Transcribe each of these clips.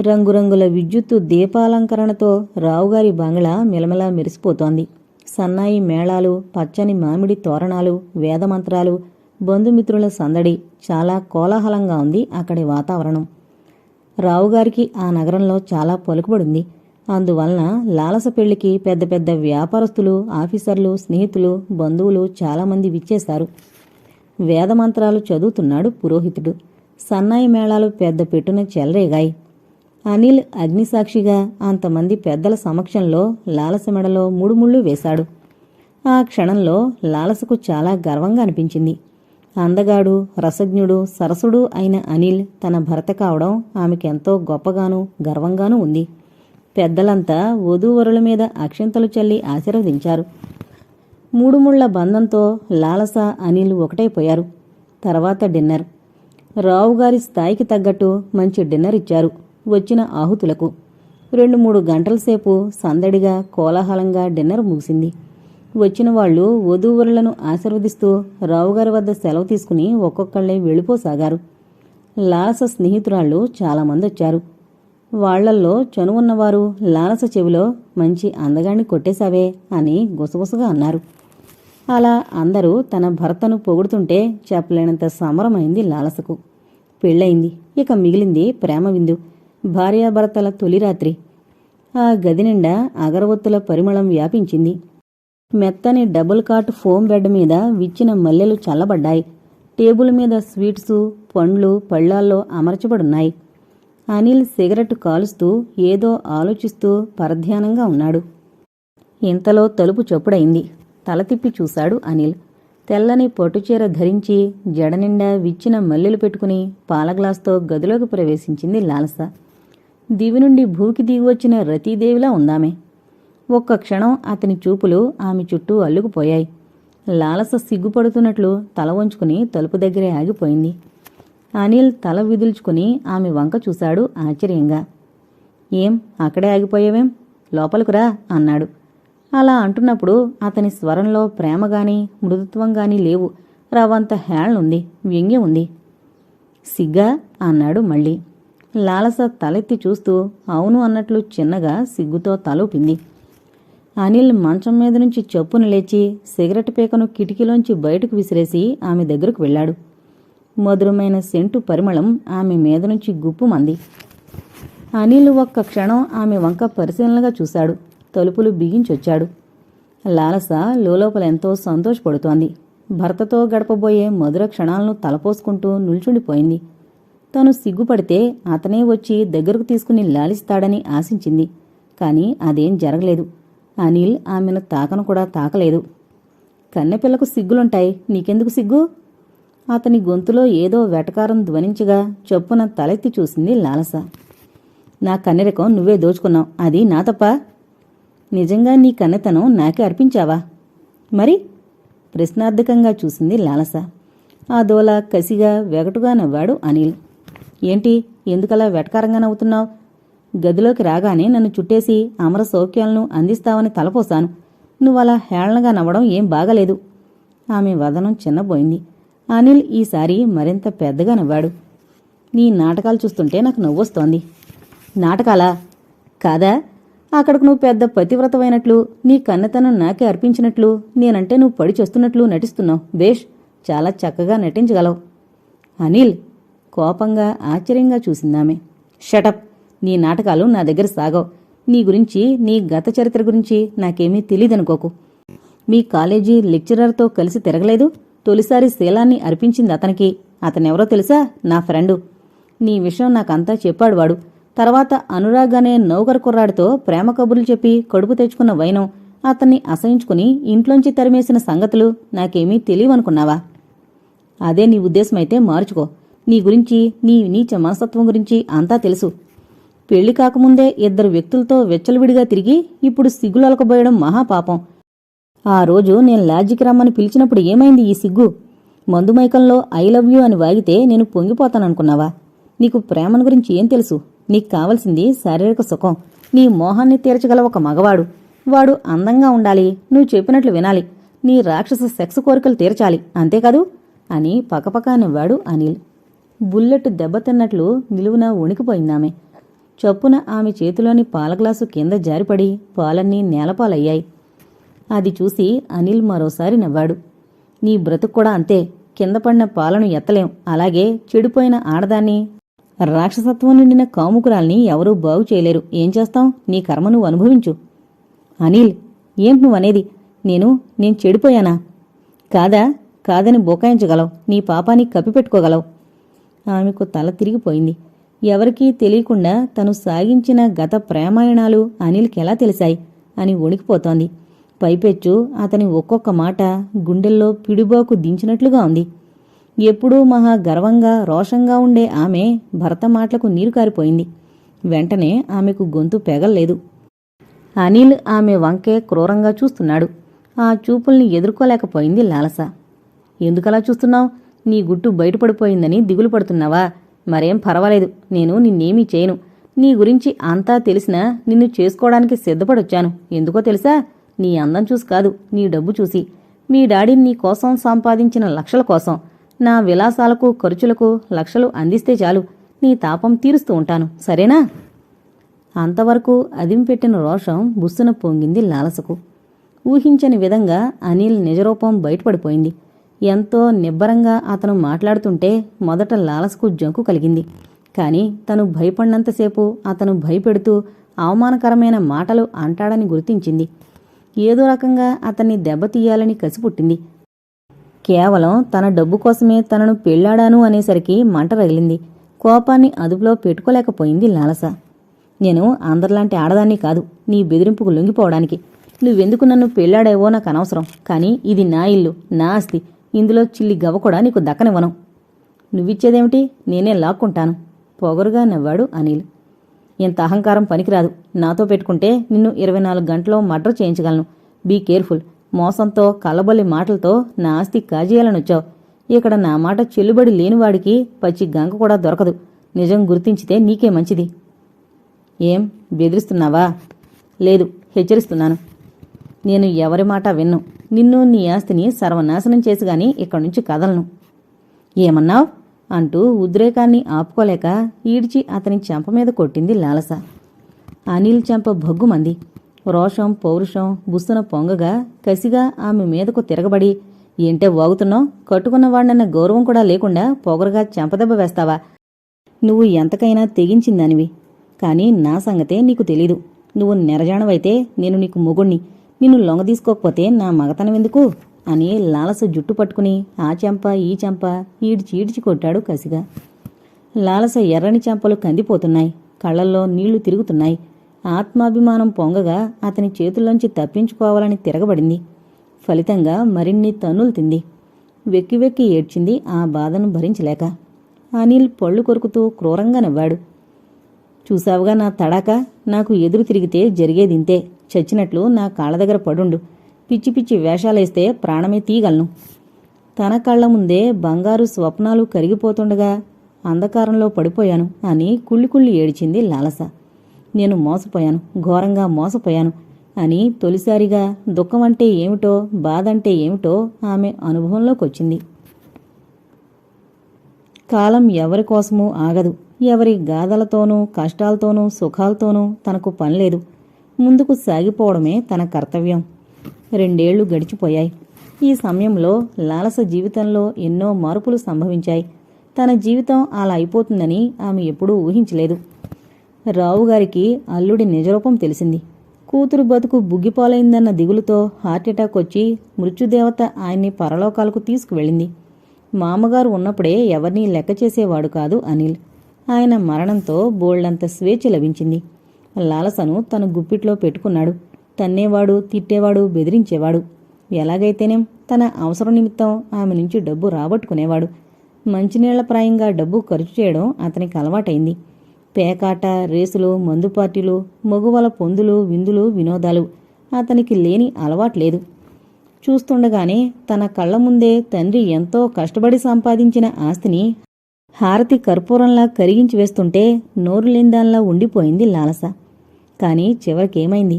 రంగురంగుల విద్యుత్తు దీపాలంకరణతో రావుగారి బంగ్లా మిలమిలా మెరిసిపోతోంది. సన్నాయి మేళాలు పచ్చని మామిడి తోరణాలు వేదమంత్రాలు బంధుమిత్రుల సందడి చాలా కోలాహలంగా ఉంది అక్కడి వాతావరణం. రావుగారికి ఆ నగరంలో చాలా పలుకుబడింది. అందువలన లాలస పెళ్ళికి పెద్ద పెద్ద వ్యాపారస్తులు ఆఫీసర్లు స్నేహితులు బంధువులు చాలామంది విచ్చేశారు. వేదమంత్రాలు చదువుతున్నాడు పురోహితుడు. సన్నాయి మేళాలు పెద్ద పెట్టున చెలరేగాయి. అనిల్ అగ్నిసాక్షిగా అంతమంది పెద్దల సమక్షంలో లాలస మెడలో ముడుముళ్ళు వేశాడు. ఆ క్షణంలో లాలసకు చాలా గర్వంగా అనిపించింది. అందగాడు రసజ్ఞుడు సరసుడు అయిన అనిల్ తన భర్త కావడం ఆమెకెంతో గొప్పగాను గర్వంగానూ ఉంది. పెద్దలంతా వధూవరుల మీద అక్షింతలు చల్లి ఆశీర్వదించారు. మూడు ముళ్ళ బంధంతో లాలస అనిల్ ఒకటైపోయారు. తర్వాత డిన్నర్. రావుగారి స్థాయికి తగ్గట్టు మంచి డిన్నర్ ఇచ్చారు. వచ్చిన ఆహుతులకు. రెండు మూడు గంటల సేపు సందడిగా కోలాహలంగా డిన్నర్ ముగిసింది. వచ్చిన వాళ్ళు వధూవరులను ఆశీర్వదిస్తూ రావుగారి వద్ద సెలవు తీసుకుని ఒక్కొక్కళ్ళే వెళ్ళిపోసాగారు. లాలస స్నేహితురాళ్ళు చాలామంది వచ్చారు. వాళ్ళల్లో చనువున్నవారు లాలస చెవిలో మంచి అందగాన్ని కొట్టేశావే అని గుసగుసగా అన్నారు. అలా అందరూ తన భర్తను పొగుడుతుంటే చెప్పలేనంత సమరమైంది లాలసకు. పెళ్ళయింది. ఇక మిగిలింది ప్రేమ విందు. భార్యాభర్తల తొలి రాత్రి. ఆ గది నిండా అగరవత్తుల పరిమళం వ్యాపించింది. మెత్తని డబుల్ కాట్ ఫోమ్ బెడ్ మీద విచ్చిన మల్లెలు చల్లబడ్డాయి. టేబుల్ మీద స్వీట్సు పండ్లు పళ్ళాల్లో అమర్చబడున్నాయి. అనిల్ సిగరెట్ కాలుస్తూ ఏదో ఆలోచిస్తూ పరధ్యానంగా ఉన్నాడు. ఇంతలో తలుపు చొప్పుడైంది. తల తిప్పి చూశాడు అనిల్. తెల్లని పట్టుచీర ధరించి జడనిండా విచ్చిన మల్లెలు పెట్టుకుని పాలగ్లాస్తో గదిలోకి ప్రవేశించింది లాలస. దివి నుండి భూకి దిగి వచ్చిన రతీదేవిలా ఉందామె. ఒక్క క్షణం అతని చూపులు ఆమె చుట్టూ అల్లుకుపోయాయి. లాలస సిగ్గుపడుతున్నట్లు తల వంచుకుని తలుపు దగ్గరే ఆగిపోయింది. అనిల్ తల విదుల్చుకుని ఆమె వంక చూశాడు ఆశ్చర్యంగా. ఏం అక్కడే ఆగిపోయావేం? లోపలికురా అన్నాడు. అలా అంటున్నప్పుడు అతని స్వరంలో ప్రేమగాని మృదుత్వం గాని లేవు. రవంత హేళనుంది వ్యంగ్యం ఉంది సిగ్గా అన్నాడు మళ్ళీ. లాలస తలెత్తి చూస్తూ అవును అన్నట్లు చిన్నగా సిగ్గుతో తలూపింది. అనిల్ మంచం మీద నుంచి చెప్పును లేచి సిగరెట్ పీకను కిటికీలోంచి బయటకు విసిరేసి ఆమె దగ్గరకు వెళ్ళాడు. మధురమైన సెంటు పరిమళం ఆమె మీద నుంచి గుప్పుమంది. అనిల్ ఒక్క క్షణం ఆమె వంక పరిశీలనగా చూశాడు. తలుపులు బిగించొచ్చాడు లాలస లోపల ఎంతో సంతోషపడుతోంది. భర్తతో గడపబోయే మధుర క్షణాలను తలపోసుకుంటూ నిల్చుండిపోయింది. తను సిగ్గుపడితే అతనే వచ్చి దగ్గరకు తీసుకుని లాలిస్తాడని ఆశించింది. కాని అదేం జరగలేదు. అనిల్ ఆమెను తాకను కూడా తాకలేదు. కన్నెపిల్లకు సిగ్గులుంటాయి. నీకెందుకు సిగ్గు? అతని గొంతులో ఏదో వెటకారం ధ్వనించగా చొప్పున తలెత్తి చూసింది లాలస. నా కన్నెరకం నువ్వే దోచుకున్నావు. అది నా తప్ప? నిజంగా నీ కన్నెతనం నాకే అర్పించావా? మరి? ప్రశ్నార్థకంగా చూసింది లాలస. ఆ దోల కసిగా వెగటుగా నవ్వాడు అనిల్. ఏంటి? ఎందుకలా వెటకారంగా నవ్వుతున్నావు? గదిలోకి రాగానే నన్ను చుట్టేసి అమర సౌఖ్యాలను అందిస్తావని తలపోసాను నువ్వలా హేళనగా నవ్వడం ఏం బాగలేదు. ఆమె వదనం చిన్నబోయింది. అనిల్ ఈసారి మరింత పెద్దగా నవ్వాడు. నీ నాటకాలు చూస్తుంటే నాకు నవ్వొస్తోంది. నాటకాలా? కాదా? అక్కడకు నువ్వు పెద్ద పతివ్రతమైనట్లు నీ కన్నతనం నాకే అర్పించినట్లు నేనంటే నువ్వు పడి చేస్తున్నట్లు నటిస్తున్నావు. బేష్ చాలా చక్కగా నటించగలవు. అనిల్ కోపంగా ఆశ్చర్యంగా చూసిందామె. షటప్ నీ నాటకాలు నా దగ్గర సాగవు. నీ గురించి నీ గత చరిత్ర గురించి నాకేమీ తెలీదనుకోకు. మీ కాలేజీ లెక్చరర్తో కలిసి తిరగలేదు? తొలిసారి శీలాన్ని అర్పించింది అతనికి. అతనెవరో తెలుసా? నా ఫ్రెండు. నీ విషయం నాకంతా చెప్పాడు వాడు. తర్వాత అనురాగ్ అనే నౌకర్ కుర్రాడితో ప్రేమ కబుర్లు చెప్పి కడుపు తెచ్చుకున్న వైనం అతన్ని అసహించుకుని ఇంట్లోంచి తరిమేసిన సంగతులు నాకేమీ తెలియవనుకున్నావా? అదే నీ ఉద్దేశమైతే మార్చుకో. నీ గురించి నీ నీచ మనస్తత్వం గురించి అంతా తెలుసు. పెళ్ళి కాకముందే ఇద్దరు వ్యక్తులతో వెచ్చలవిడిగా తిరిగి ఇప్పుడు సిగ్గులొలకబోయడం మహాపాపం ఆ రోజు నేను లాడ్జికి రమ్మని పిలిచినప్పుడు ఏమైంది ఈ సిగ్గు? మందుమైకంలో ఐ లవ్ యూ అని వాగితే నేను పొంగిపోతాననుకున్నావా? నీకు ప్రేమను గురించి ఏం తెలుసు? నీకు కావలసింది శారీరక సుఖం. నీ మోహాన్ని తీర్చగల ఒక మగవాడు. వాడు అందంగా ఉండాలి. నువ్వు చెప్పినట్లు వినాలి. నీ రాక్షస సెక్స్ కోరికలు తీర్చాలి. అంతేకాదు అని పక్కపక్క అనేవాడు అనిల్. బుల్లెట్ దెబ్బతిన్నట్లు నిలువున వణికిపోయిందామె. చప్పున ఆమె చేతిలోని పాల గ్లాసు కింద జారిపడి పాలన్నీ నేలపాలయ్యాయి. అది చూసి అనిల్ మరోసారి నవ్వాడు. నీ బ్రతుకు కూడా అంతే. కింద పడిన పాలను ఎత్తలేం. అలాగే చెడిపోయిన ఆడదాన్ని రాక్షసత్వం నిండిన కాముకురాల్ని ఎవరూ బాగు చేయలేరు. ఏం చేస్తాం? నీ కర్మ నువ్వు అనుభవించు. అనిల్ ఏంటి నువ్వనేది? నేను నేను చెడిపోయానా? కాదా? కాదని బోకాయించగలవు. నీ పాపాన్ని కప్పిపెట్టుకోగలవు. ఆమెకు తల తిరిగిపోయింది. ఎవరికీ తెలియకుండా తను సాగించిన గత ప్రేమాయణాలు అనిల్కెలా తెలిసాయి అని వణికిపోతోంది. పైపెచ్చు అతని ఒక్కొక్క మాట గుండెల్లో పిడిబోకు దించినట్లుగా ఉంది. ఎప్పుడూ మహా గర్వంగా రోషంగా ఉండే ఆమె భర్త మాటలకు నీరు కారిపోయింది. వెంటనే ఆమెకు గొంతు పెగల్లేదు. అనిల్ ఆమె వంకే క్రూరంగా చూస్తున్నాడు. ఆ చూపుల్ని ఎదుర్కోలేకపోయింది లాలస. ఎందుకలా చూస్తున్నావు? నీ గుట్టు బయటపడిపోయిందని దిగులు పడుతున్నావా? మరేం పర్వాలేదు నేను నిన్నేమీ చేయను. నీ గురించి అంతా తెలిసినా నిన్ను చేసుకోవడానికి సిద్ధపడొచ్చాను. ఎందుకో తెలుసా? నీ అందం చూసి కాదు నీ డబ్బు చూసి. మీ డాడీ నీ కోసం సంపాదించిన లక్షల కోసం. నా విలాసాలకు ఖర్చులకు లక్షలు అందిస్తే చాలు. నీ తాపం తీరుస్తూ ఉంటాను సరేనా? అంతవరకు అదింపెట్టిన రోషం బుస్సున పొంగింది లాలసకు. ఊహించని విధంగా అనిల్ నిజరూపం బయటపడిపోయింది. ఎంతో నిబ్బరంగా అతను మాట్లాడుతుంటే మొదట లాలసకు జంకు కలిగింది. కాని తను భయపడినంతసేపు అతను భయపెడుతూ అవమానకరమైన మాటలు అంటాడని గుర్తించింది. ఏదో రకంగా అతన్ని దెబ్బతీయాలని కసిపుట్టింది. కేవలం తన డబ్బు కోసమే తనను పెళ్ళాడాను అనేసరికి మంట రగిలింది. కోపాన్ని అదుపులో పెట్టుకోలేకపోయింది లాలస. నేను అందరిలాంటి ఆడదాన్ని కాదు నీ బెదిరింపుకు లొంగిపోవడానికి. నువ్వెందుకు నన్ను పెళ్ళాడేవో నాకు అనవసరం కానీ ఇది నా ఇల్లు నా ఆస్తి. ఇందులో చిల్లి గవ్వ కూడా నీకు దక్కనివ్వను. నువ్విచ్చేదేమిటి? నేనే లాక్కుంటాను. పొగరుగా నవ్వాడు అనిల్. ఇంత అహంకారం పనికిరాదు. నాతో పెట్టుకుంటే నిన్ను ఇరవై నాలుగు గంటల్లో మర్డర్ చేయించగలను. Be careful. మోసంతో కలబొల్లి మాటలతో నా ఆస్తి కాజేయాలనొచ్చావు. ఇక్కడ నా మాట చెల్లుబడి లేనివాడికి పచ్చి గంగ కూడా దొరకదు. నిజం గుర్తించితే నీకే మంచిది. ఏం? బెదిరిస్తున్నావా? లేదు హెచ్చరిస్తున్నాను. నేను ఎవరి మాట విన్ను? నిన్ను నీ ఆస్తిని సర్వనాశనం చేసి గాని ఇక్కడి నుంచి కదలను. ఏమన్నావ్? అంటూ ఉద్రేకాన్ని ఆపుకోలేక ఈడ్చి అతని చెంప మీద కొట్టింది లాలస. అనిల్ చెంప భగ్గుమంది. రోషం పౌరుషం బుస్సున పొంగగా కసిగా ఆమె మీదకు తిరగబడి ఏంటే వాగుతున్నావు? కట్టుకున్నవాడినన్న గౌరవం కూడా లేకుండా పొగరుగా చెంపదెబ్బ వేస్తావా? నువ్వు ఎంతకైనా తెగించిందనివి కానీ నా సంగతే నీకు తెలీదు. నువ్వు నెరజాణవైతే నేను నీకు మొగుణ్ణి. నిన్ను లొంగదీసుకోకపోతే నా మగతనం ఎందుకు? అని లాలస జుట్టు పట్టుకుని ఆ చెంప ఈ చెంప ఈడ్చి ఈడ్చి కొట్టాడు కసిగా. లాలస ఎర్రని చెంపలు కందిపోతున్నాయి కళ్ళల్లో నీళ్ళు తిరుగుతున్నాయి. ఆత్మాభిమానం పొంగగా అతని చేతుల్లోంచి తప్పించుకోవాలని తిరగబడింది. ఫలితంగా మరిన్ని తన్నులు తింది. వెక్కి వెక్కి ఏడ్చింది ఆ బాధను భరించలేక. అనిల్ పళ్ళు కొరుకుతూ క్రూరంగా నవ్వాడు. చూసావుగా నా తడాక? నాకు ఎదురు తిరిగితే జరిగేదింతే. చచ్చినట్లు నా కాళ్ళ దగ్గర పడుండు. పిచ్చి పిచ్చి వేషాలేస్తే ప్రాణమే తీయగలను. తన కళ్ళ ముందే బంగారు స్వప్నాలు కరిగిపోతుండగా అంధకారంలో పడిపోయాను అని కుళ్ళి కుళ్ళి ఏడిచింది లాలస. నేను మోసపోయాను ఘోరంగా మోసపోయాను అని తొలిసారిగా దుఃఖం అంటే ఏమిటో బాధ అంటే ఏమిటో ఆమె అనుభవంలోకొచ్చింది. కాలం ఎవరి కోసమూ ఆగదు. ఎవరి గాథలతోనూ కష్టాలతోనూ సుఖాలతోనూ తనకు పనిలేదు ముందుకు సాగిపోవడమే తన కర్తవ్యం. రెండేళ్ళు గడిచిపోయాయి. ఈ సమయంలో లాలస జీవితంలో ఎన్నో మార్పులు సంభవించాయి. తన జీవితం అలా అయిపోతుందని ఆమె ఎప్పుడూ ఊహించలేదు. రావుగారికి అల్లుడి నిజరూపం తెలిసింది. కూతురు బతుకు బుగ్గిపాలైందన్న దిగులుతో హార్ట్అటాక్ వచ్చి మృత్యుదేవత ఆయన్ని పరలోకాలకు తీసుకువెళ్ళింది. మామగారు ఉన్నప్పుడే ఎవరినీ లెక్క చేసేవాడు కాదు అనిల్. ఆయన మరణంతో బోల్డంత స్వేచ్ఛ లభించింది. లాలసను తన గుప్పిట్లో పెట్టుకున్నాడు. తన్నేవాడు తిట్టేవాడు బెదిరించేవాడు. ఎలాగైతేనేం తన అవసరం నిమిత్తం ఆమె నుంచి డబ్బు రాబట్టుకునేవాడు. మంచినీళ్ళ ప్రాయంగా డబ్బు ఖర్చు చేయడం అతనికి అలవాటైంది. పేకాట రేసులు మందు పార్టీలు మగువల పొందులు విందులు వినోదాలు అతనికి లేని అలవాట్లేదు చూస్తుండగానే తన కళ్ళ ముందే తండ్రి ఎంతో కష్టపడి సంపాదించిన ఆస్తిని హారతి కర్పూరంలా కరిగించి వేస్తుంటే నోరు లేందాల్లా ఉండిపోయింది లాలస. కానీ చివరికేమైంది?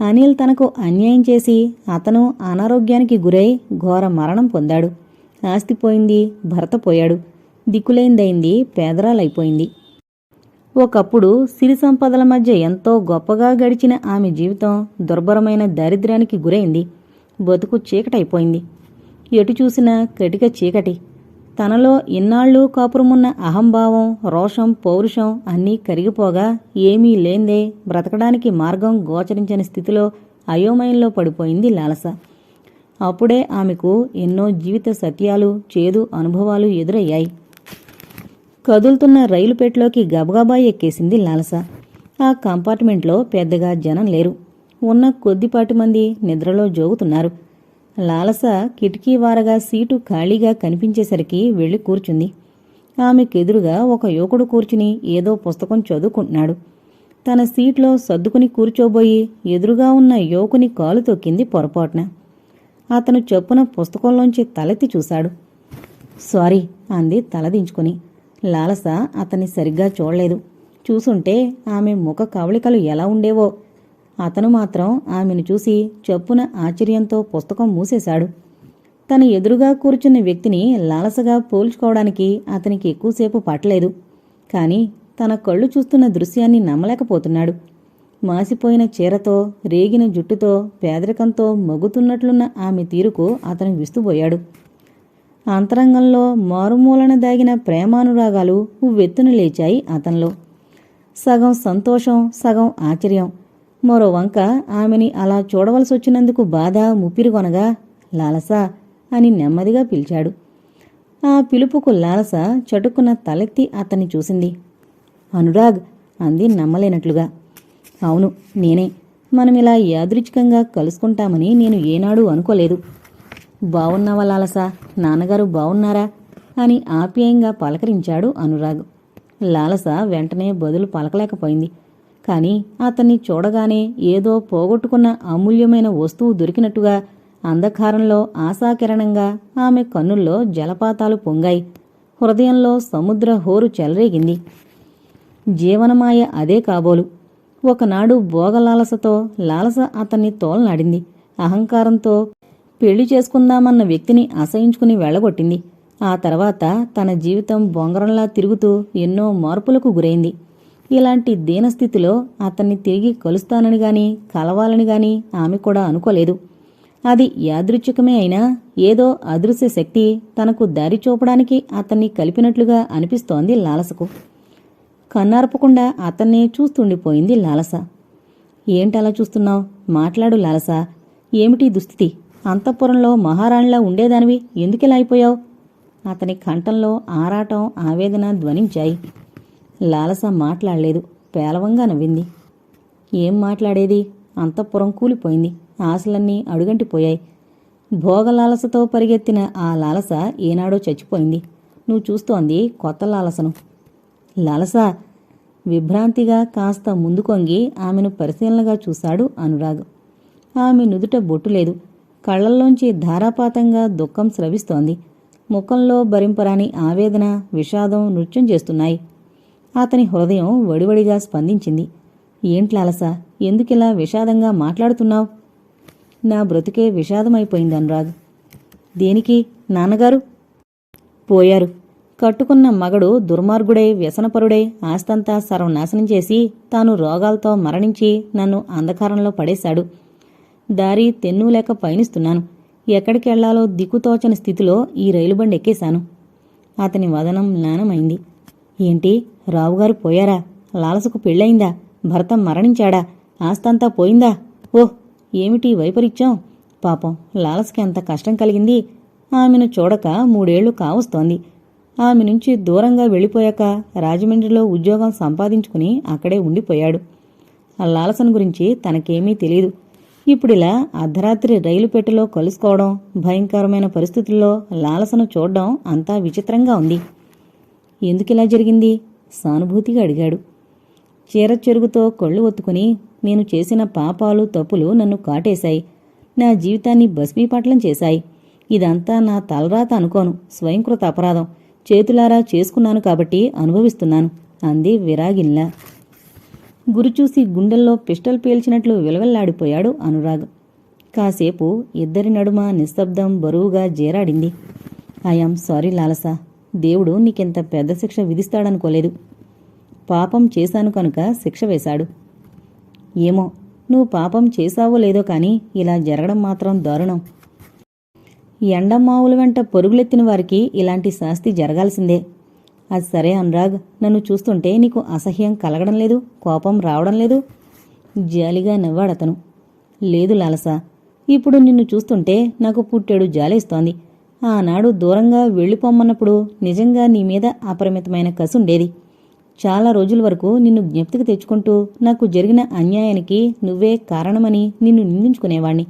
అనిల్ తనకు అన్యాయం చేసి అతను అనారోగ్యానికి గురై ఘోర మరణం పొందాడు. ఆస్తి పోయింది భర్త పోయాడు. దిక్కులేందయింది పేదరాలైపోయింది. ఒకప్పుడు సిరి సంపదల మధ్య ఎంతో గొప్పగా గడిచిన ఆమె జీవితం దుర్భరమైన దారిద్ర్యానికి గురైంది. బతుకు చీకటైపోయింది. ఎటు చూసినా కటిక చీకటి. తనలో ఇన్నాళ్ళు కాపురమున్న అహంభావం రోషం పౌరుషం అన్నీ కరిగిపోగా ఏమీ లేందే బ్రతకడానికి మార్గం గోచరించని స్థితిలో అయోమయంలో పడిపోయింది లాలస. అప్పుడే ఆమెకు ఎన్నో జీవిత సత్యాలు చేదు అనుభవాలు ఎదురయ్యాయి. కదులుతున్న రైలు పెట్టెలోకి గబగబా ఎక్కేసింది లాలస. ఆ కంపార్ట్మెంట్లో పెద్దగా జనం లేరు. ఉన్న కొద్దిపాటి మంది నిద్రలో జోగుతున్నారు. లాలస కిటికీ వారగా సీటు ఖాళీగా కనిపించేసరికి వెళ్ళి కూర్చుంది. ఆమెకెదురుగా ఒక యువకుడు కూర్చుని ఏదో పుస్తకం చదువుకుంటున్నాడు. తన సీట్లో సర్దుకుని కూర్చోబోయి ఎదురుగా ఉన్న యువకుని కాలు తొక్కింది పొరపాటున. అతను చెప్పున పుస్తకంలోంచి తలెత్తి చూశాడు. సారీ అంది తలదించుకుని. లాలస అతన్ని సరిగ్గా చూడలేదు. చూసుంటే ఆమె ముఖ కవళికలు ఎలా ఉండేవో అతను మాత్రం ఆమెను చూసి చెప్పున ఆశ్చర్యంతో పుస్తకం మూసేశాడు. తన ఎదురుగా కూర్చున్న వ్యక్తిని లాలసగా పోల్చుకోవడానికి అతనికి ఎక్కువసేపు పట్టలేదు. కాని తన కళ్ళు చూస్తున్న దృశ్యాన్ని నమ్మలేకపోతున్నాడు. మాసిపోయిన చీరతో రేగిన జుట్టుతో పేదరికంతో మగ్గుతున్నట్లున్న ఆమె తీరుకు అతను విస్తుపోయాడు. అంతరంగంలో మారుమూలన దాగిన ప్రేమానురాగాలు ఉవ్వెత్తున లేచాయి అతనిలో. సగం సంతోషం సగం ఆశ్చర్యం. మరో వంక ఆమెని అలా చూడవలసి వచ్చినందుకు బాధ ముప్పిరికొనగా లాలస అని నెమ్మదిగా పిలిచాడు. ఆ పిలుపుకు లాలస చటుక్కున తలెత్తి అతన్ని చూసింది. అనురాగ్ అంది నమ్మలేనట్లుగా. అవును నేనే. మనమిలా యాదృచ్ఛికంగా కలుసుకుంటామని నేను ఏనాడూ అనుకోలేదు. బావున్నావా లాలస? నాన్నగారు బావున్నారా అని ఆప్యాయంగా పలకరించాడు అనురాగ్. లాలస వెంటనే బదులు పలకలేకపోయింది. కాని అతన్ని చూడగానే ఏదో పోగొట్టుకున్న అమూల్యమైన వస్తువు దొరికినట్టుగా అంధకారంలో ఆశాకిరణంగా ఆమె కన్నుల్లో జలపాతాలు పొంగాయి. హృదయంలో సముద్ర హోరు చెలరేగింది. జీవనమాయ అదే కాబోలు. ఒకనాడు భోగలాలసతో లాలస అతన్ని తోలనాడింది. అహంకారంతో పెళ్ళి చేసుకుందామన్న వ్యక్తిని అసహించుకుని వెళ్ళగొట్టింది. ఆ తర్వాత తన జీవితం బొంగరంలా తిరుగుతూ ఎన్నో మార్పులకు గురైంది. ఇలాంటి దీనస్థితిలో అతన్ని తిరిగి కలుస్తానని గాని కలవాలని గాని ఆమె కూడా అనుకోలేదు. అది యాదృచ్ఛికమే అయినా ఏదో అదృశ్య శక్తి తనకు దారి చూపడానికి అతన్ని కలిపినట్లుగా అనిపిస్తోంది లాలసకు. కన్నార్పకుండా అతన్నే చూస్తుండిపోయింది లాలస. ఏంటలా చూస్తున్నావు? మాట్లాడు లాలస. ఏమిటి దుస్థితి? అంతఃపురంలో మహారాణిలా ఉండేదానివి? ఎందుకిలా అయిపోయావు? అతని కంఠంలో ఆరాటం ఆవేదన ధ్వనించాయి. లాలస మాట్లాడలేదు. పేలవంగా నవ్వింది. ఏం మాట్లాడేది? అంతఃపురం కూలిపోయింది. ఆశలన్నీ అడుగంటిపోయాయి. భోగలాలసతో పరిగెత్తిన ఆ లాలస ఏనాడో చచ్చిపోయింది. నువ్వు చూస్తోంది కొత్త లాలసను. లాలస! విభ్రాంతిగా కాస్త ముందుకొంగి ఆమెను పరిశీలనగా చూశాడు అనురాగ్. ఆమె నుదుట బొట్టు లేదు. కళ్ళల్లోంచి ధారాపాతంగా దుఃఖం స్రవిస్తోంది. ముఖంలో భరింపరాని ఆవేదన విషాదం నృత్యం చేస్తున్నాయి. అతని హృదయం వడివడిగా స్పందించింది. ఏంట్లాలస ఎందుకిలా విషాదంగా మాట్లాడుతున్నావు? నా బ్రతుకే విషాదమైపోయింది అనురాగ్. దేనికి? నాన్నగారు? పోయారు. కట్టుకున్న మగడు దుర్మార్గుడై వ్యసనపరుడై ఆస్తంతా సర్వనాశనం చేసి తాను రోగాలతో మరణించి నన్ను అంధకారంలో పడేశాడు. దారి తెన్ను లేక పయనిస్తున్నాను. ఎక్కడికెళ్ళాలో దిక్కుతోచని స్థితిలో ఈ రైలు బండి ఎక్కేశాను అతని వదనం జ్ఞానమైంది ఏంటి? రావుగారు పోయారా? లాలసకు పెళ్ళయిందా? భర్త మరణించాడా? ఆస్తంతా పోయిందా? ఓహ్ ఏమిటి వైపరీత్యం? పాపం లాలసకి అంత కష్టం కలిగింది. ఆమెను చూడక మూడేళ్ళు కావస్తోంది. ఆమె నుంచి దూరంగా వెళ్ళిపోయాక రాజమండ్రిలో ఉద్యోగం సంపాదించుకుని అక్కడే ఉండిపోయాడు. ఆ లాలసన్ గురించి తనకేమీ తెలియదు ఇప్పుడిలా అర్ధరాత్రి రైలు పెట్టెలో కలుసుకోవడం భయంకరమైన పరిస్థితుల్లో లాలసను చూడడం అంతా విచిత్రంగా ఉంది. ఎందుకిలా జరిగింది? సానుభూతిగా అడిగాడు. చీర చెరుగుతో కళ్ళు ఒత్తుకుని నేను చేసిన పాపాలు తప్పులు నన్ను కాటేశాయి. నా జీవితాన్ని భస్మీపట్లం చేశాయి. ఇదంతా నా తలరాత అనుకోను. స్వయంకృత అపరాధం. చేతులారా చేసుకున్నాను కాబట్టి అనుభవిస్తున్నాను. అంది విరాగిల్లా. గురుచూసి గుండెల్లో పిస్టల్ పేల్చినట్లు విలవెల్లాడిపోయాడు అనురాగ్. కాసేపు ఇద్దరి నడుమ నిశ్శబ్దం బరువుగా జేరాడింది. I am sorry లాలసా. దేవుడు నీకింత పెద్ద శిక్ష విధిస్తాడనుకోలేదు. పాపం చేశాను కనుక శిక్ష వేశాడు. ఏమో నువ్వు పాపం చేశావో లేదో కానీ ఇలా జరగడం మాత్రం దారుణం. ఎండమావుల వెంట పరుగులెత్తిన వారికి ఇలాంటి శాస్తి జరగాల్సిందే. అది సరే అనురాగ్ నన్ను చూస్తుంటే నీకు అసహ్యం కలగడం లేదు కోపం రావడం లేదు. జాలిగా నవ్వాడతను. లేదు లాలస ఇప్పుడు నిన్ను చూస్తుంటే నాకు పుట్టెడు జాలేస్తోంది. ఆనాడు దూరంగా వెళ్ళిపోమ్మన్నప్పుడు నిజంగా నీ మీద అపరిమితమైన కసుండేది. చాలా రోజుల వరకు నిన్ను జ్ఞప్తికి తెచ్చుకుంటూ నాకు జరిగిన అన్యాయానికి నువ్వే కారణమని నిన్ను నిందించుకునేవాణ్ణి.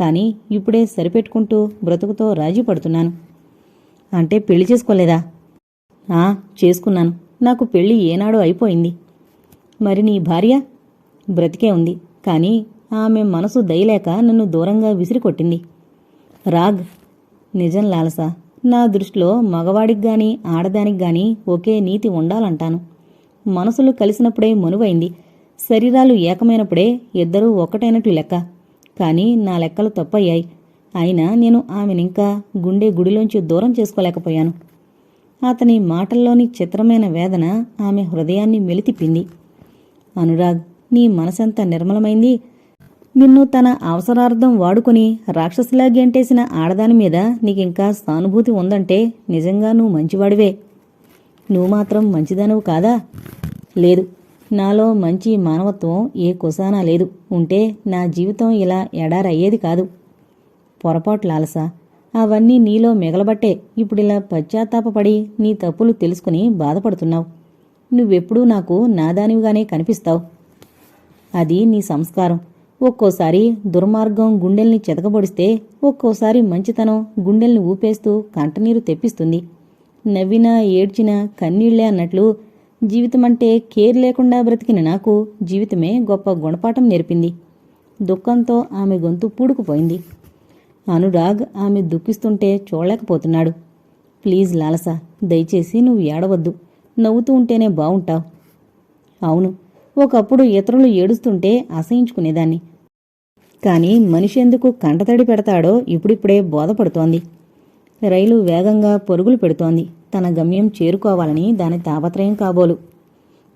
కానీ ఇప్పుడే సరిపెట్టుకుంటూ బ్రతుకుతో రాజీ పడుతున్నాను. అంటే పెళ్ళి చేసుకోలేదా? ఆ చేసుకున్నాను. నాకు పెళ్ళి ఏనాడో అయిపోయింది. మరి నీ భార్య? బ్రతికే ఉంది. కానీ ఆమె మనసు దయలేక నన్ను దూరంగా విసిరికొట్టింది. రాగ్ నిజం లాలస నా దృష్టిలో మగవాడికి గాని ఆడదానికి గాని ఒకే నీతి ఉండాలంటాను. మనసులు కలిసినప్పుడే మనువైంది. శరీరాలు ఏకమైనప్పుడే ఇద్దరూ ఒకటైనట్లు లెక్క. కానీ నా లెక్కలు తప్పయ్యాయి. అయినా నేను ఆమెనింకా గుండె గుడిలోంచి దూరం చేసుకోలేకపోయాను. అతని మాటల్లోని చిత్రమైన వేదన ఆమె హృదయాన్ని మెలితిప్పింది. అనురాగ్ నీ మనసెంత నిర్మలమైంది? నిన్ను తన అవసరార్థం వాడుకుని రాక్షసులా గెంటేసిన ఆడదాని మీద నీకింకా సానుభూతి ఉందంటే నిజంగా నువ్వు మంచివాడివే. నువ్వు మాత్రం మంచిదనువు కాదా? లేదు. నాలో మంచి మానవత్వం ఏ కుసానా లేదు. ఉంటే నా జీవితం ఇలా ఎడారయ్యేది కాదు. పొరపాటు లాలసా. అవన్నీ నీలో మిగలబట్టే ఇప్పుడిలా పశ్చాత్తాపపడి నీ తప్పులు తెలుసుకుని బాధపడుతున్నావు. నువ్వెప్పుడూ నాకు నాదానివిగానే కనిపిస్తావు. అది నీ సంస్కారం. ఒక్కోసారి దుర్మార్గం గుండెల్ని చెతకబొడిస్తే ఒక్కోసారి మంచితనం గుండెల్ని ఊపేస్తూ కంటనీరు తెప్పిస్తుంది. నవ్వినా ఏడ్చినా కన్నీళ్ళే అన్నట్లు జీవితమంటే కేర్ లేకుండా బ్రతికిన నాకు జీవితమే గొప్ప గుణపాఠం నేర్పింది. దుఃఖంతో ఆమె గొంతు పూడుకుపోయింది. అనురాగ్ ఆమె దుఃఖిస్తుంటే చూడలేకపోతున్నాడు. ప్లీజ్ లాలస దయచేసి నువ్వు ఏడవద్దు. నవ్వుతూ ఉంటేనే బావుంటావు. అవును ఒకప్పుడు ఇతరులు ఏడుస్తుంటే అసహించుకునేదాన్ని. కానీ మనిషి ఎందుకు కంటతడి పెడతాడో ఇప్పుడిప్పుడే బోధపడుతోంది. రైలు వేగంగా పరుగులు పెడుతోంది. తన గమ్యం చేరుకోవాలని దాని తాపత్రయం కాబోలు.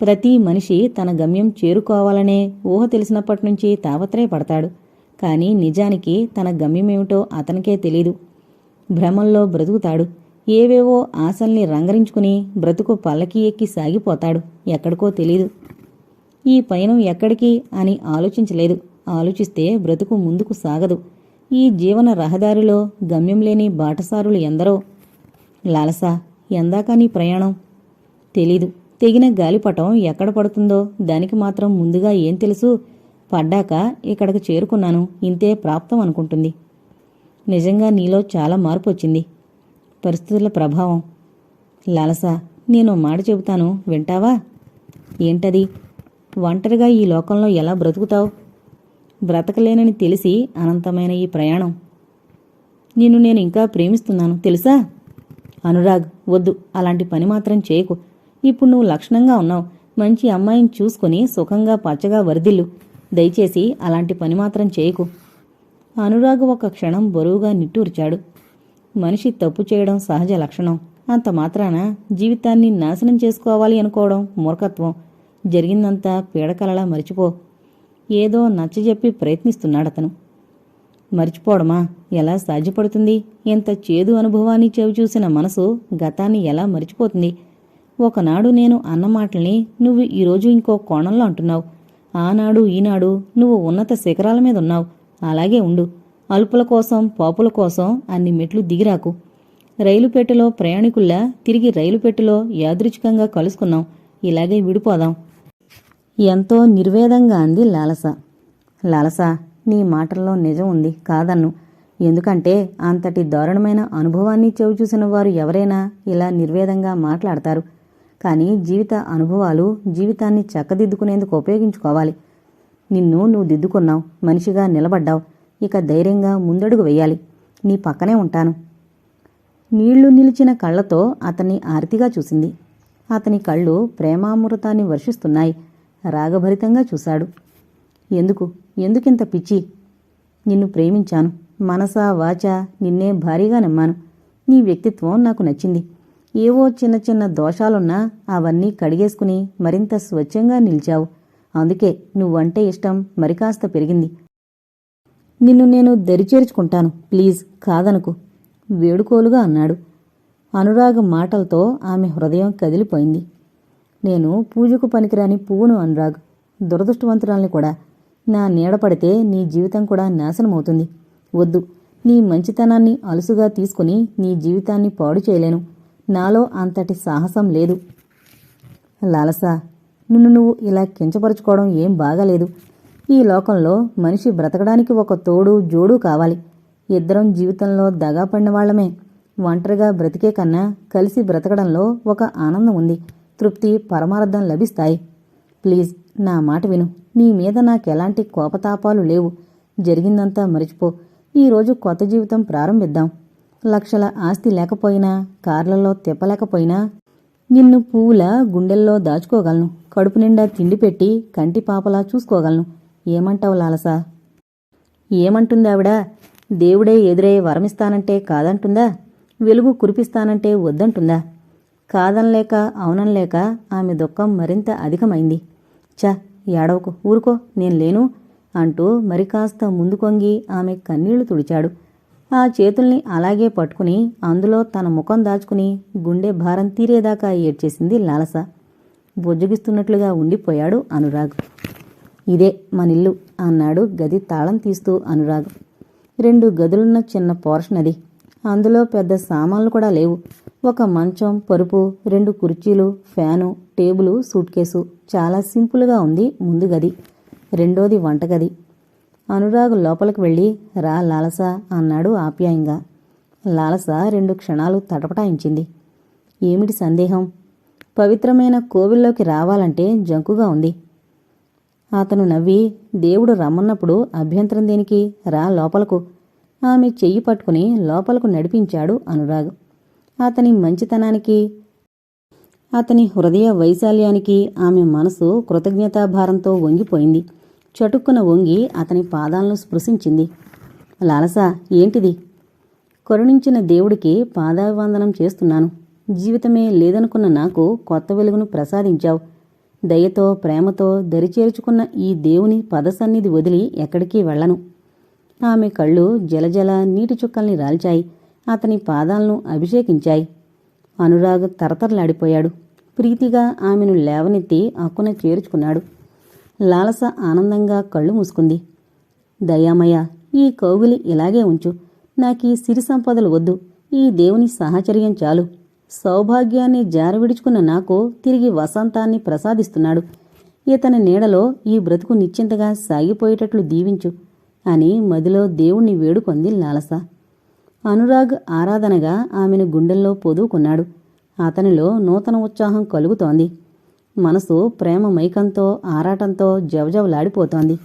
ప్రతి మనిషి తన గమ్యం చేరుకోవాలనే ఊహ తెలిసినప్పటి నుంచి తాపత్రయపడతాడు. కానీ నిజానికి తన గమ్యమేమిటో అతనికే తెలీదు. భ్రమంలో బ్రతుకుతాడు. ఏవేవో ఆశల్ని రంగరించుకుని బ్రతుకు పల్లకి ఎక్కి సాగిపోతాడు. ఎక్కడికో తెలీదు. ఈ పయనం ఎక్కడికి అని ఆలోచించలేదు. ఆలోచిస్తే బ్రతుకు ముందుకు సాగదు. ఈ జీవన రహదారిలో గమ్యం లేని బాటసారులు ఎందరో? లాలసా ఎందాక నీ ప్రయాణం? తెలీదు. తెగిన గాలిపటం ఎక్కడ పడుతుందో దానికి మాత్రం ముందుగా ఏం తెలుసు? పడ్డాక ఇక్కడికి చేరుకున్నాను. ఇంతే ప్రాప్తం అనుకుంటుంది. నిజంగా నీలో చాలా మార్పు వచ్చింది. పరిస్థితుల ప్రభావం. లాలసా నేను మాట చెబుతాను. వింటావా? ఏంటది? ఒంటరిగా ఈ లోకంలో ఎలా బ్రతుకుతావు? బ్రతకలేనని తెలిసి అనంతమైన ఈ ప్రయాణం. నిన్ను నేను ఇంకా ప్రేమిస్తున్నాను తెలుసా? అనురాగ్ వద్దు అలాంటి పని మాత్రం చేయకు. ఇప్పుడు నువ్వు లక్షణంగా ఉన్నావు. మంచి అమ్మాయిని చూసుకుని సుఖంగా పచ్చగా వరదిల్లు. దయచేసి అలాంటి పని మాత్రం చేయకు. అనురాగ్ ఒక క్షణం బరువుగా నిట్టూర్చాడు. మనిషి తప్పు చేయడం సహజ లక్షణం. అంత మాత్రాన జీవితాన్ని నాశనం చేసుకోవాలి అనుకోవడం మూర్ఖత్వం. జరిగిందంతా పీడకలలా మరిచిపో. ఏదో నచ్చజెప్పి ప్రయత్నిస్తున్నాడతను. మరిచిపోవడమా? ఎలా సాధ్యపడుతుంది? ఎంత చేదు అనుభవాన్ని చవిచూసిన మనసు గతాన్ని ఎలా మరిచిపోతుంది? ఒకనాడు నేను అన్న మాటల్ని నువ్వు ఈరోజు ఇంకో కోణంలో అంటున్నావు. ఆనాడు ఈనాడు నువ్వు ఉన్నత శిఖరాల మీద ఉన్నావు. అలాగే ఉండు. అల్పుల కోసం పాపుల కోసం అన్ని మెట్లు దిగిరాకు. రైలు పెట్టెలో ప్రయాణికుల్లా తిరిగి రైలు పెట్టెలో యాదృచ్ఛికంగా కలుసుకున్నాం ఇలాగే విడిపోదాం. ఎంతో నిర్వేదంగా అంది లాలస. లాలస నీ మాటల్లో నిజం ఉంది కాదన్ను. ఎందుకంటే అంతటి దారుణమైన అనుభవాన్ని చవిచూసిన వారు ఎవరైనా ఇలా నిర్వేదంగా మాట్లాడతారు. కానీ జీవిత అనుభవాలు జీవితాన్ని చక్కదిద్దుకునేందుకు ఉపయోగించుకోవాలి. నిన్ను నువ్వు దిద్దుకున్నావు మనిషిగా నిలబడ్డావు. ఇక ధైర్యంగా ముందడుగు వేయాలి. నీ పక్కనే ఉంటాను. నీళ్ళు నిలిచిన కళ్ళతో అతన్ని ఆర్తిగా చూసింది. అతని కళ్ళు ప్రేమామృతాన్ని వర్షిస్తున్నాయి. రాగభరితంగా చూశాడు. ఎందుకు? ఎందుకింత పిచ్చి? నిన్ను ప్రేమించాను. మనసా వాచ నిన్నే భారీగా నమ్మాను. నీ వ్యక్తిత్వం నాకు నచ్చింది. ఏవో చిన్న చిన్న దోషాలున్నా అవన్నీ కడిగేసుకుని మరింత స్వచ్ఛంగా నిలిచావు. అందుకే నువ్వంటే ఇష్టం మరి కాస్త పెరిగింది. నిన్ను నేను దరిచేర్చుకుంటాను ప్లీజ్ కాదనుకు. వేడుకోలుగా అన్నాడు. అనురాగ మాటలతో ఆమె హృదయం కదిలిపోయింది. నేను పూజకు పనికిరాని పువ్వును అనురాగ్. దురదృష్టవంతురాల్ని కూడా. నా నీడపడితే నీ జీవితం కూడా నాశనమవుతుంది. వద్దు. నీ మంచితనాన్ని అలుసుగా తీసుకుని నీ జీవితాన్ని పాడు చేయలేను. నాలో అంతటి సాహసం లేదు. లాలస నిన్ను నువ్వు ఇలా కించపరుచుకోవడం ఏం బాగాలేదు. ఈ లోకంలో మనిషి బ్రతకడానికి ఒక తోడు జోడు కావాలి. ఇద్దరం జీవితంలో దగా పడిన వాళ్ళమే. ఒంటరిగా బ్రతికే కన్నా కలిసి బ్రతకడంలో ఒక ఆనందం ఉంది. తృప్తి పరమార్థం లభిస్తాయి. ప్లీజ్ నా మాట విను. నీ మీద నాకెలాంటి కోపతాపాలు లేవు. జరిగిందంతా మరిచిపో. ఈరోజు కొత్త జీవితం ప్రారంభిద్దాం. లక్షల ఆస్తి లేకపోయినా కార్లలో తిప్పలేకపోయినా నిన్ను పువ్వుల గుండెల్లో దాచుకోగలను. కడుపు నిండా తిండి పెట్టి కంటి పాపలా చూసుకోగలను. ఏమంటావు లాలసా? ఏమంటుందావిడ దేవుడే ఎదురై వరమిస్తానంటే కాదంటుందా? వెలుగు కురిపిస్తానంటే వద్దంటుందా? కాదనలేక అవునంలేక ఆమె దుఃఖం మరింత అధికమైంది. చ ఏడవకు ఊరుకో నేను లేను అంటూ మరి కాస్త ముందుకొంగి ఆమె కన్నీళ్ళు తుడిచాడు. ఆ చేతుల్ని అలాగే పట్టుకుని అందులో తన ముఖం దాచుకుని గుండె భారం తీరేదాకా ఏడ్చేసింది లాలస. బుజ్జగిస్తున్నట్లుగా ఉండిపోయాడు అనురాగ్. ఇదే మనిల్లు అన్నాడు గది తాళం తీస్తూ అనురాగ్. రెండు గదులున్న చిన్న పోర్షన్ అది. అందులో పెద్ద సామాన్లు కూడా లేవు. ఒక మంచం పరుపు రెండు కుర్చీలు ఫ్యాను టేబులు సూట్ కేసు. చాలా సింపుల్గా ఉంది ముందు గది. రెండోది వంటగది. అనురాగ్ లోపలికి వెళ్ళి రా లాలస అన్నాడు ఆప్యాయంగా. లాలస రెండు క్షణాలు తటపటాయించింది. ఏమిటి సందేహం? పవిత్రమైన కోవిల్లోకి రావాలంటే జంకుగా ఉంది. అతను నవ్వి దేవుడు రమ్మన్నప్పుడు అభ్యంతరం దేనికి? రా లోపలకు. ఆమె చెయ్యి పట్టుకుని లోపలకు నడిపించాడు అనురాగ్. అతని మంచితనానికి అతని హృదయ వైశాల్యానికి ఆమె మనసు కృతజ్ఞతాభారంతో వంగిపోయింది. చటుక్కున వంగి అతని పాదాలను స్పృశించింది. లాలస ఏంటిది? కరుణించిన దేవుడికి పాదాభివందనం చేస్తున్నాను. జీవితమే లేదనుకున్న నాకు కొత్త వెలుగును ప్రసాదించావు. దయతో ప్రేమతో దరిచేర్చుకున్న ఈ దేవుని పదసన్నిధి వదిలి ఎక్కడికి వెళ్ళను. ఆమె కళ్ళు జలజల నీటి చుక్కల్ని రాల్చాయి. అతని పాదాలను అభిషేకించాయి. అనురాగ్ తరతరలాడిపోయాడు. ప్రీతిగా ఆమెను లేవనెత్తి అక్కున చేర్చుకున్నాడు లాలస ఆనందంగా కళ్ళు మూసుకుంది. దయామయ్య ఈ కౌగిలి ఇలాగే ఉంచు. నాకీ సిరి సంపదలు వద్దు. ఈ దేవుని సాహచర్యం చాలు. సౌభాగ్యాన్ని జారవిడుచుకున్న నాకు తిరిగి వసంతాన్ని ప్రసాదిస్తున్నాడు. ఇతని నీడలో ఈ బ్రతుకు నిశ్చింతగా సాగిపోయేటట్లు దీవించు. అని మదిలో దేవుణ్ణి వేడుకొంది లాలస. అనురాగ్ ఆరాధనగా ఆమెను గుండెల్లో పొదువుకున్నాడు. అతనిలో నూతన ఉత్సాహం కలుగుతోంది. మనసు ప్రేమ మైకంతో ఆరాటంతో జవజవలాడిపోతోంది.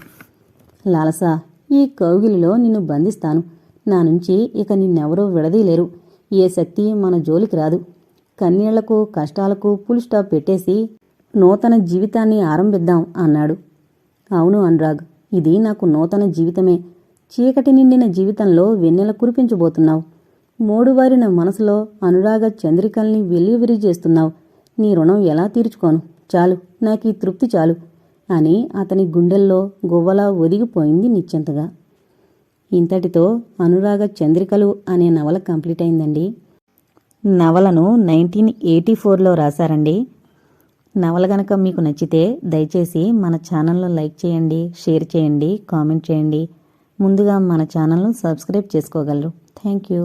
లాలస ఈ కౌగిలిలో నిన్ను బంధిస్తాను. నా నుంచి ఇక నిన్నెవరూ విడదీలేరు ఏ శక్తి మన జోలికి రాదు. కన్నీళ్ళకు కష్టాలకు ఫుల్ స్టాప్ పెట్టేసి నూతన జీవితాన్ని ఆరంభిద్దాం అన్నాడు. అవును అనురాగ్ ఇది నాకు నూతన జీవితమే. చీకటి నిండిన జీవితంలో వెన్నెల కురిపించబోతున్నావు. మూడువారిన మనసులో అనురాగ చంద్రికల్ని వెల్లివిరి చేస్తున్నావు. నీ రుణం ఎలా తీర్చుకోను? చాలు నాకీ తృప్తి చాలు అని అతని గుండెల్లో గువ్వలా ఒదిగిపోయింది నిశ్చింతగా. ఇంతటితో అనురాగ చంద్రికలు అనే నవల కంప్లీట్ అయిందండి నవలను నైన్టీన్ ఎయిటీ ఫోర్లో రాశారండి. నవల గనక మీకు నచ్చితే దయచేసి మన ఛానల్ను లైక్ చేయండి షేర్ చేయండి కామెంట్ చేయండి. ముందుగా మన ఛానల్ను సబ్స్క్రైబ్ చేసుకోగలరు. Thank you.